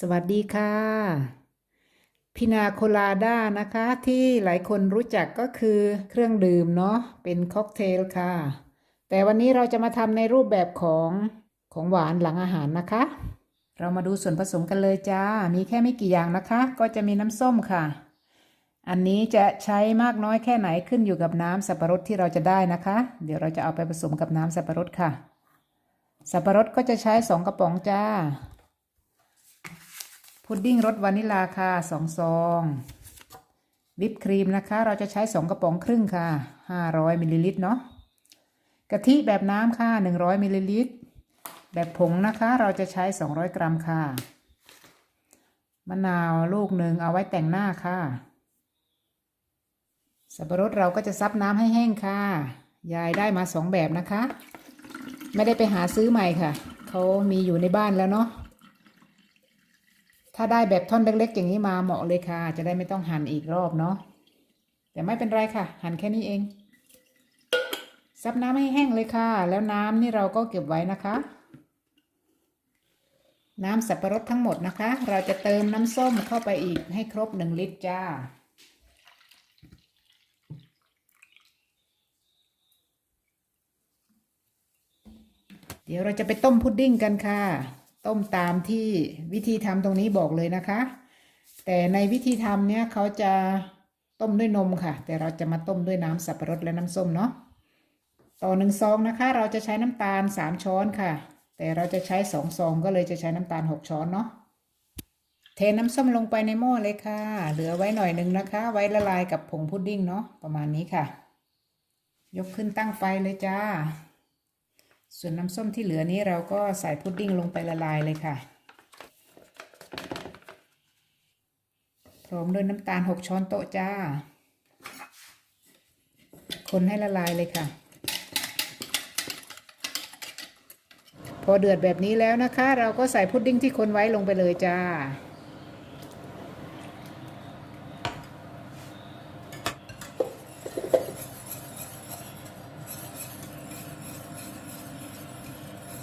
สวัสดีค่ะ พินาโคลาด้านะคะ ที่หลายคนรู้จักก็คือเครื่องดื่มเนาะเป็นค็อกเทลค่ะ แต่วันนี้เราจะมาทำในรูปแบบของของหวานหลังอาหารนะคะ เรามาดูส่วนผสมกันเลยจ้า มีแค่ไม่กี่อย่างนะคะ ก็จะมีน้ำส้มค่ะ อันนี้จะใช้มากน้อยแค่ไหนขึ้นอยู่กับน้ำสับปะรดที่เราจะได้นะคะ เดี๋ยวเราจะเอาไปผสมกับน้ำสับปะรดค่ะ สับปะรดก็จะใช้สองกระป๋องจ้า พุดดิ้งรสวานิลาค่ะสองซองวิปครีมนะคะ เราจะใช้สองกระป๋องครึ่งค่ะห้าร้อยมิลลิลิตรเนาะกะทิแบบน้ำค่ะหนึ่งร้อยมิลลิลิตร แบบผงนะคะ เราจะใช้สองร้อยกรัมค่ะ มะนาวลูกหนึ่งเอาไว้แต่งหน้าค่ะ สับปะรดเราก็จะซับน้ำให้แห้งค่ะ ยายได้มาสองแบบนะคะ ไม่ได้ไปหาซื้อใหม่ค่ะ เขามีอยู่ในบ้านแล้วเนาะ ถ้าได้แบบท่อนเล็กๆ อย่างนี้มาเหมาะเลยค่ะ จะได้ไม่ต้องหั่นอีกรอบเนาะแต่ไม่เป็นไรค่ะ หั่นแค่นี้เอง ซับน้ำให้แห้งเลยค่ะ แล้วน้ำนี่เราก็เก็บไว้นะคะ น้ำสับปะรดทั้งหมดนะคะ เราจะเติมน้ำส้มเข้าไปอีกให้ครบหนึ่งลิตรจ้าเดี๋ยวเราจะไปต้มพุดดิ้งกันค่ะ ต้มตามที่วิธีทำตรงนี้บอกเลยนะคะ แต่ในวิธีทำเนี่ยเขาจะต้มด้วยนมค่ะ แต่เราจะมาต้มด้วยน้ำสับปะรดและน้ำส้มเนาะต่อหนึ่งซองนะคะ เราจะใช้น้ำตาลสามช้อนค่ะ แต่เราจะใช้สองซองก็เลยจะใช้น้ำตาลหกช้อนเนาะเทน้ำส้มลงไปในหม้อเลยค่ะ เหลือไว้หน่อยหนึ่งนะคะ ไว้ละลายกับผงพุดดิ้งเนาะประมาณนี้ค่ะ ยกขึ้นตั้งไฟเลยจ้า ส่วนน้ำส้มที่เหลือนี้เราก็ใส่พุดดิ้งลงไปละลายเลยค่ะ พร้อมด้วยน้ำตาลหกช้อนโต๊ะจ้า คนให้ละลายเลยค่ะ พอเดือดแบบนี้แล้วนะคะ เราก็ใส่พุดดิ้งที่คนไว้ลงไปเลยจ้า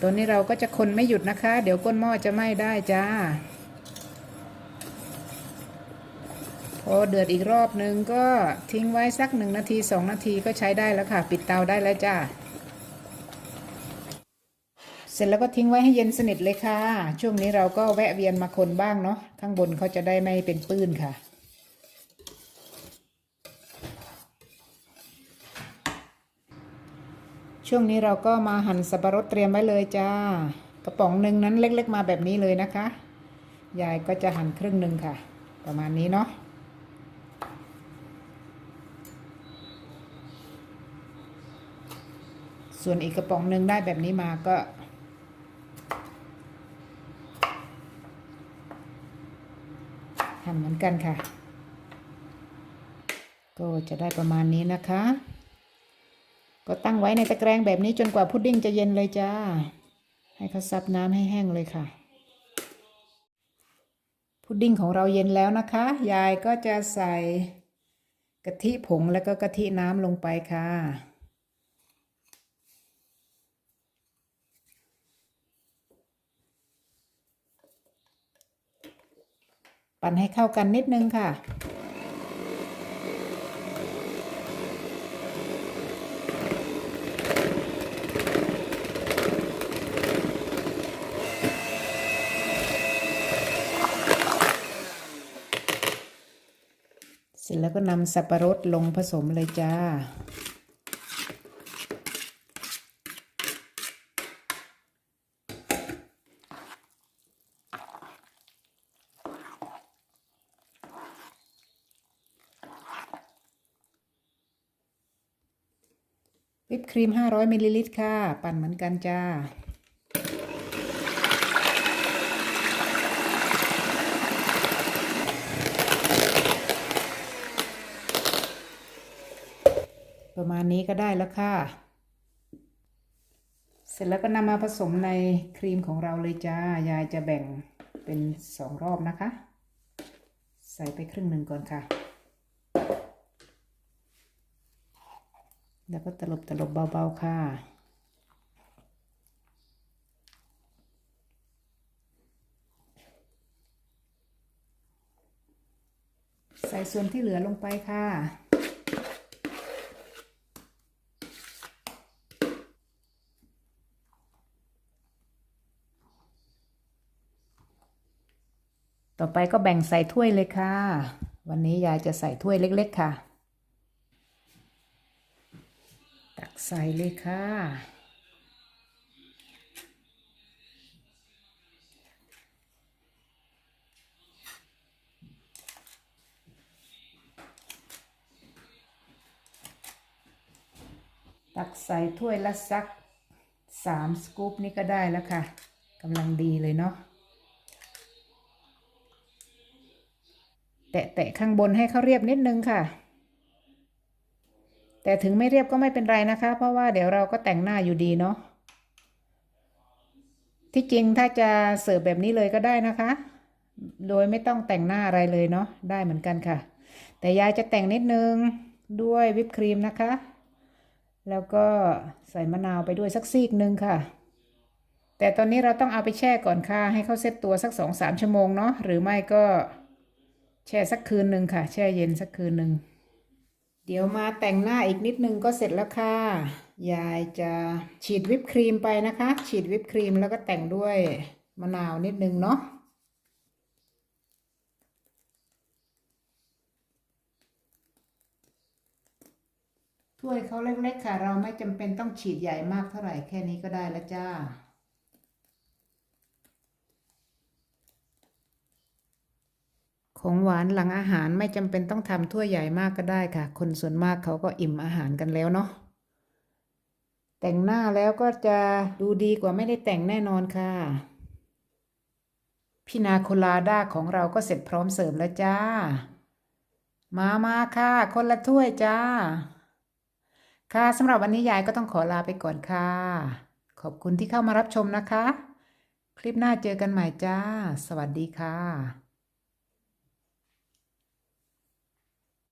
ตัวนี้เราก็จะคนไม่หยุดนะคะ เดี๋ยวก้นหม้อจะไหม้ได้จ้า พอเดือดอีกรอบนึงก็ทิ้งไว้สักหนึ่งนาทีสองนาทีก็ใช้ได้แล้วค่ะ ปิดเตาได้แล้วจ้า เสร็จแล้วก็ทิ้งไว้ให้เย็นสนิทเลยค่ะ ช่วงนี้เราก็แวะเวียนมาคนบ้างเนาะข้างบนเขาจะได้ไม่เป็นปื้นค่ะ ช่วงนี้เราก็มาหั่นสับปะรดเตรียมไว้เลยจ้า กระป๋องหนึ่งนั้นเล็ก ๆ มาแบบนี้เลยนะคะ ยายก็จะหั่นครึ่งหนึ่งค่ะ ประมาณนี้เนาะส่วนอีกกระป๋องหนึ่งได้แบบนี้มาก็ หั่นเหมือนกันค่ะ ก็จะได้ประมาณนี้นะคะ ก็ตั้งไว้ในตะแกรงแบบนี้จนกว่าพุดดิ้งจะเย็นเลยจ้า ให้เขาซับน้ำให้แห้งเลยค่ะ พุดดิ้งของเราเย็นแล้วนะคะ ยายก็จะใส่กะทิผงแล้วก็กะทิน้ำลงไปค่ะปั่นให้เข้ากันนิดนึงค่ะ แล้วก็นำสับปะรดลงผสมเลยจ้า วิปครีม 500มิลลิลิตรค่ะ ปั่นเหมือนกันจ้า ประมาณนี้ก็ได้แล้วค่ะ เสร็จแล้วก็นำมาผสมในครีมของเราเลยจ้า ยายจะแบ่งเป็นสองรอบนะคะ ใส่ไปครึ่งหนึ่งก่อนค่ะ แล้วก็ตลบตลบเบา ๆ ค่ะใส่ส่วนที่เหลือลงไปค่ะ ต่อไปก็แบ่งใส่ถ้วยเลยค่ะ วันนี้ยายจะใส่ถ้วยเล็ก ๆ ค่ะ ตักใส่เลยค่ะ ตักใส่ถ้วยละสักสามสกู๊ปนี่ก็ได้แล้วค่ะกำลังดีเลยเนาะ แตะๆข้างบนให้เขาเรียบนิดนึงค่ะ แต่ถึงไม่เรียบก็ไม่เป็นไรนะคะ เพราะว่าเดี๋ยวเราก็แต่งหน้าอยู่ดีเนาะที่จริงถ้าจะเสิร์ฟแบบนี้เลยก็ได้นะคะ โดยไม่ต้องแต่งหน้าอะไรเลยเนาะได้เหมือนกันค่ะ แต่ยายจะแต่งนิดนึงด้วยวิปครีมนะคะ แล้วก็ใส่มะนาวไปด้วยสักซีกนึงค่ะ แต่ตอนนี้เราต้องเอาไปแช่ก่อนค่ะ ให้เขาเซ็ตตัวสักสองสามชั่วโมงเนาะหรือไม่ก็ แช่สักคืนหนึ่งค่ะ แช่เย็นสักคืนหนึ่งเดี๋ยวมาแต่งหน้าอีกนิดนึงก็เสร็จแล้วค่ะ ยายจะฉีดวิปครีมไปนะคะ ฉีดวิปครีมแล้วก็แต่งด้วยมะนาวนิดนึงเนาะถ้วยเขาเล็กๆค่ะ เราไม่จำเป็นต้องฉีดใหญ่มากเท่าไหร่แค่นี้ก็ได้แล้วจ้า ของหวานหลังอาหารไม่จำเป็นต้องทำถ้วยใหญ่มากก็ได้ค่ะ คนส่วนมากเขาก็อิ่มอาหารกันแล้วเนาะแต่งหน้าแล้วก็จะดูดีกว่าไม่ได้แต่งแน่นอนค่ะพินาโคลาด้าของเราก็เสร็จพร้อมเสิร์ฟแล้วจ้า มามาค่ะ คนละถ้วยจ้า ค่ะสำหรับวันนี้ยายก็ต้องขอลาไปก่อนค่ะ ขอบคุณที่เข้ามารับชมนะคะ คลิปหน้าเจอกันใหม่จ้า สวัสดีค่ะ